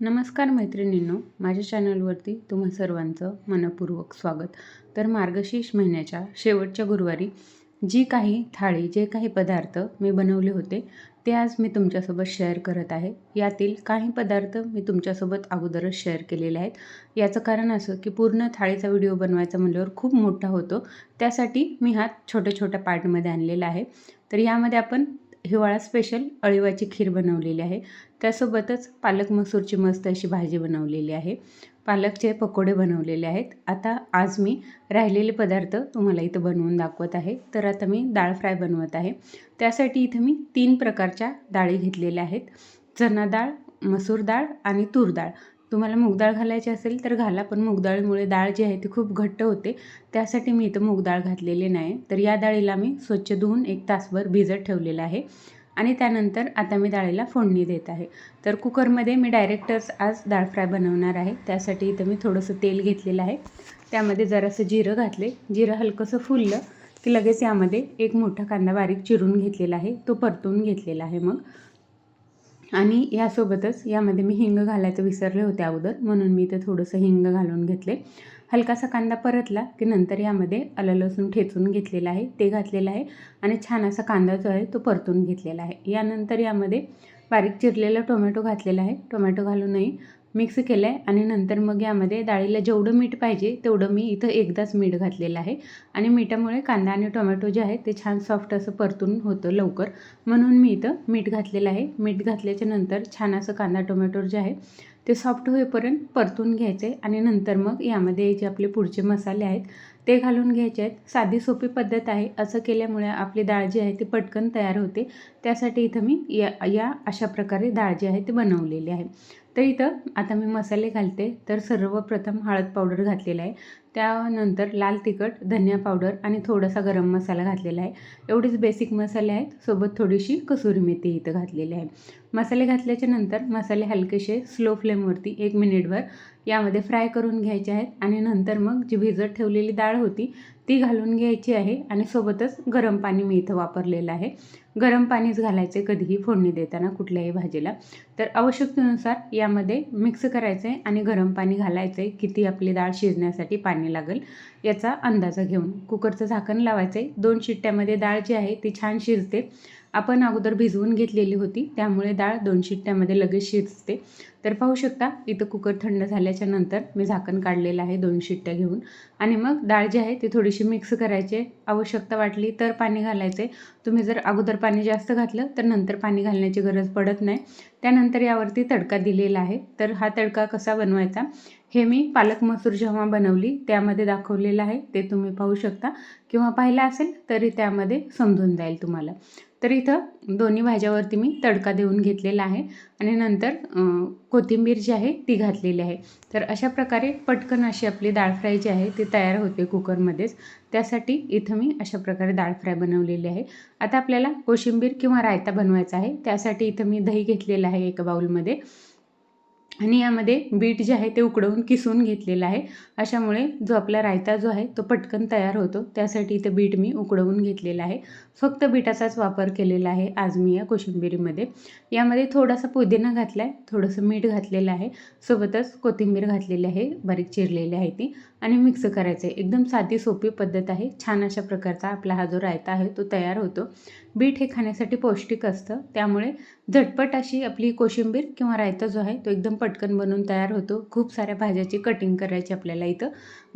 नमस्कार मैत्रिणींनो माझ्या चॅनलवरती तुम्हा सर्वांचं मनपूर्वक स्वागत. तर मार्गशीर्ष महिन्याच्या शेवटच्या गुरुवारी जी काही थाळी जे काही पदार्थ मी बनवले होते ते आज मी तुमच्यासोबत शेअर करत आहे. यातील काही पदार्थ मी तुमच्यासोबत अगोदरच शेअर केलेले आहेत. याचं कारण असं की पूर्ण थाळीचा व्हिडिओ बनवायचा म्हणल्यावर खूप मोठा होतो. त्यासाठी मी हा छोट्या छोट्या पार्टमध्ये आणलेला आहे. तर यामध्ये आपण हिवाळा स्पेशल अळिवाची खीर बनवलेली आहे. त्यासोबतच पालक मसूरची मस्त अशी भाजी बनवलेली आहे. पालकचे पकोडे बनवलेले आहेत. आता आज मी राहिलेले पदार्थ तुम्हाला इथं बनवून दाखवत आहे. तर आता मी डाळ फ्राय बनवत आहे. त्यासाठी इथं मी तीन प्रकारच्या डाळी घेतलेल्या आहेत. चना डाळ मसूर डाळ आणि तूर डाळ. तुम्हाला मूगडाळ घालायची असेल तर घाला पण मूगडाळीमुळे डाळ जी आहे ती खूप घट्ट होते. त्यासाठी मी इथं मूगडाळ घातलेली नाही. तर या डाळीला मी स्वच्छ धुवून एक तासभर भिजत ठेवलेलं आहे. आणि त्यानंतर आता मी डाळीला फोडणी देत आहे. तर कुकरमध्ये मी डायरेक्टच आज डाळ फ्राय बनवणार आहे. त्यासाठी इथं मी थोडंसं तेल घेतलेलं आहे. त्यामध्ये जरासं जिरं घातले. जिरं हलकंसं फुललं की लगेच यामध्ये एक मोठा कांदा बारीक चिरून घेतलेला आहे. तो परतून घेतलेला आहे मग. आणि यासोबतच यामध्ये मी हिंग घालायचं विसरले होते अगोदर म्हणून मी ते थोडंसं हिंग घालून घेतले. हलकासा कांदा परतला की नंतर यामध्ये आलं लसूण ठेचून घेतलेलं आहे ते घातलेलं आहे आणि छान असा कांदा जो आहे तो परतून घेतलेला आहे. यानंतर यामध्ये बारीक चिरलेला टोमॅटो घातलेला आहे. टोमॅटो घालूनही मिक्स केलं आहे आणि नंतर मग यामध्ये डाळीला जेवढं मीठ पाहिजे तेवढं मी इथं एकदाच मीठ घातलेलं आहे. आणि मिठामुळे कांदा आणि टोमॅटो जे आहे ते छान सॉफ्ट असं परतून होतं लवकर. म्हणून मी इथं मीठ घातलेलं आहे. मीठ घातल्याच्या नंतर छान असं कांदा टोमॅटो जे आहे ते सॉफ्ट होईपर्यंत परतून घ्यायचे आणि नंतर मग यामध्ये जे आपले पुढचे मसाले आहेत ते घालून घ्यायचे आहेत. साधी सोपी पद्धत आहे. असं केल्यामुळे आपली डाळ जी आहे ती पटकन तयार होते. त्यासाठी इथं मी या या अशा प्रकारे डाळ जी आहे ती बनवलेली आहे. तर इथं आता मी मसाले घालते. तर सर्वप्रथम हळद पावडर घातलेला आहे. त्यानंतर लाल तिखट धनिया पावडर आणि थोडासा गरम मसाला घातलेला आहे. एवढेच बेसिक मसाले आहेत. सोबत थोडीशी कसुरी मेथी इथं घातलेली आहे. मसाले घातल्याच्या नंतर मसाले हलकेसे स्लो फ्लेमवरती एक मिनिटभर यामध्ये फ्राय करून घ्यायचे आहेत आणि नंतर मग जी भिजत ठेवलेली डाळ होती ती घालून घ्यायची आहे आणि सोबतच गरम पाणी मी इथं वापरलेलं आहे. गरम पाणीच घालायचे कधीही फोडणी देताना कुठल्याही भाजीला. तर आवश्यकतेनुसार यामध्ये मिक्स करायचं आहे आणि गरम पाणी घालायचं आहे किती आपली डाळ शिजण्यासाठी पाणी लागेल. याचा अंदाजा घेऊन कुकरचं झाकण लावायचं आहे दोन शिट्ट्यामध्ये डाळ जी आहे ती छान शिजते. आपण अगोदर भिजवून घेतलेली होती. त्यामुळे डाळ दोन शिट्ट्यामध्ये लगेच शिजते. तर पाहू शकता इथं कुकर थंड झाल्याच्यानंतर मी झाकण काढलेलं आहे दोन शिट्ट्या घेऊन. आणि मग डाळ जी आहे ती थोडीशी मिक्स करायची आवश्यकता वाटली तर पाणी घालायचे. तुम्ही जर अगोदर पाणी जास्त घातलं तर नंतर पाणी घालण्याची गरज पडत नाही. त्यानंतर यावरती तडका दिलेला आहे. तर हा तडका कसा बनवायचा? हे मी पालक मसूर जेव्हा बनवली त्यामध्ये दाखवलेलं आहे. ते तुम्ही पाहू शकता. किंवा पाहिलं असेल तरी त्यामध्ये समजून जाईल तुम्हाला. तर इथं दोन्ही भाज्यावरती मी तडका देऊन घेतलेला आहे आणि नंतर कोथिंबीर जी आहे ती घातलेली आहे. तर अशा प्रकारे पटकन अशी आपली डाळ फ्राय जी आहे ती तयार होते कुकरमध्येच. त्यासाठी इथं मी अशा प्रकारे डाळ फ्राय बनवलेली आहे. आता आपल्याला कोशिंबीर किंवा रायता बनवायचा आहे. त्यासाठी इथं मी दही घेतलेलं आहे एका बाऊलमध्ये आणि यामध्ये बीट जे आहे ते उकडवून किसून घेतलेलं आहे. अशामुळे जो आपला रायता जो आहे तो पटकन तयार होतो. त्यासाठी इथं बीट मी उकडवून घेतलेला आहे. फक्त बीटाचाच वापर केलेला आहे आज मी या कोशिंबिरीमध्ये. यामध्ये थोडासा पुदिना घातला आहे थोडंसं मीठ घातलेलं आहे. सोबतच कोथिंबीर घातलेली आहे. बारीक चिरलेली आहे ती. आणि मिक्स करायचं आहे एकदम साधी सोपी पद्धत आहे. छान अशा प्रकारचा आपला हा जो रायता आहे तो तयार होतो. बीट हे खाण्यासाठी पौष्टिक असतं. त्यामुळे झटपट अशी आपली कोशिंबीर किंवा रायता जो आहे तो एकदम पटकन बनवून तयार होतो. खूप साऱ्या भाज्याची कटिंग करायची आपल्याला इथं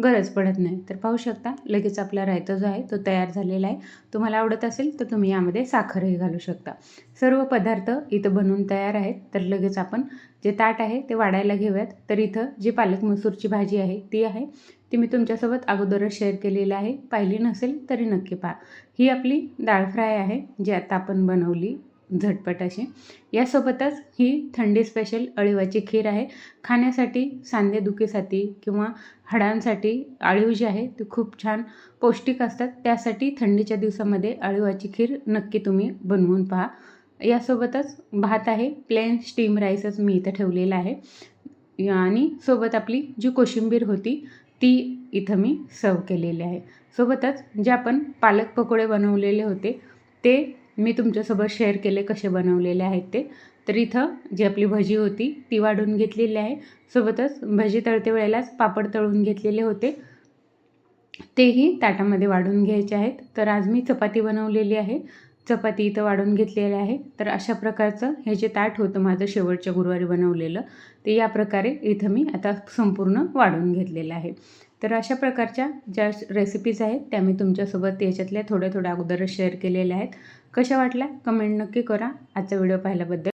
गरज पडत नाही. तर पाहू शकता लगेच आपला रायता जो आहे तो तयार झालेला आहे. तुम्हाला आवडत असेल तर तुम्ही यामध्ये साखरही घालू शकता. सर्व पदार्थ इथं बनवून तयार आहेत. तर लगेच आपण जे ताट आहे ते वाढायला घेऊयात. तर इथं जी पालक मसूरची भाजी आहे ती आहे. ती मी तुमच्यासोबत अगोदरच शेअर केलेली आहे. पाहिली नसेल तरी नक्की पहा. ही आपली डाळ फ्राय आहे जी आता आपण बनवली झटपट अशी. यासोबतच ही थंडी स्पेशल अळीवाची खीर आहे. खाण्यासाठी सांधेदुखीसाठी किंवा हाडांसाठी अळीव जी आहे ती खूप छान पौष्टिक असतात. त्यासाठी थंडीच्या दिवसामध्ये अळीवाची खीर नक्की तुम्ही बनवून पहा. यासोबतच भात आहे प्लेन स्टीम राईसच मी इथं ठेवलेला आहे. आणि सोबत आपली जी कोशिंबीर होती ती इथं मी सर्व केलेली आहे. सोबतच जे आपण पालक पकोडे बनवलेले होते ते मी तुमच्यासोबत शेअर केले कसे बनवलेले आहेत ते. तर इथं जी आपली भजी होती ती वाढून घेतलेली आहे. सोबतच भजी तळते वेळेलाच पापड तळून घेतलेले होते. तेही ताटामध्ये वाढून घ्यायचे आहेत. तर आज मी चपाती बनवलेली आहे. चपाती इथं वाढून घेतलेली आहे. तर अशा प्रकारचं हे जे ताट होतं माझं शेवटच्या गुरुवारी बनवलेलं ते या प्रकारे इथं मी आता संपूर्ण वाढून घेतलेलं आहे. तर अशा प्रकारच्या ज्या रेसिपीज आहेत त्या मी तुमच्यासोबत याच्यातल्या थोड्या थोड्या अगोदरच शेअर केलेल्या आहेत. कशा वाटल्या? कमेंट नक्की करा. आजचा व्हिडिओ पाहिल्याबद्दल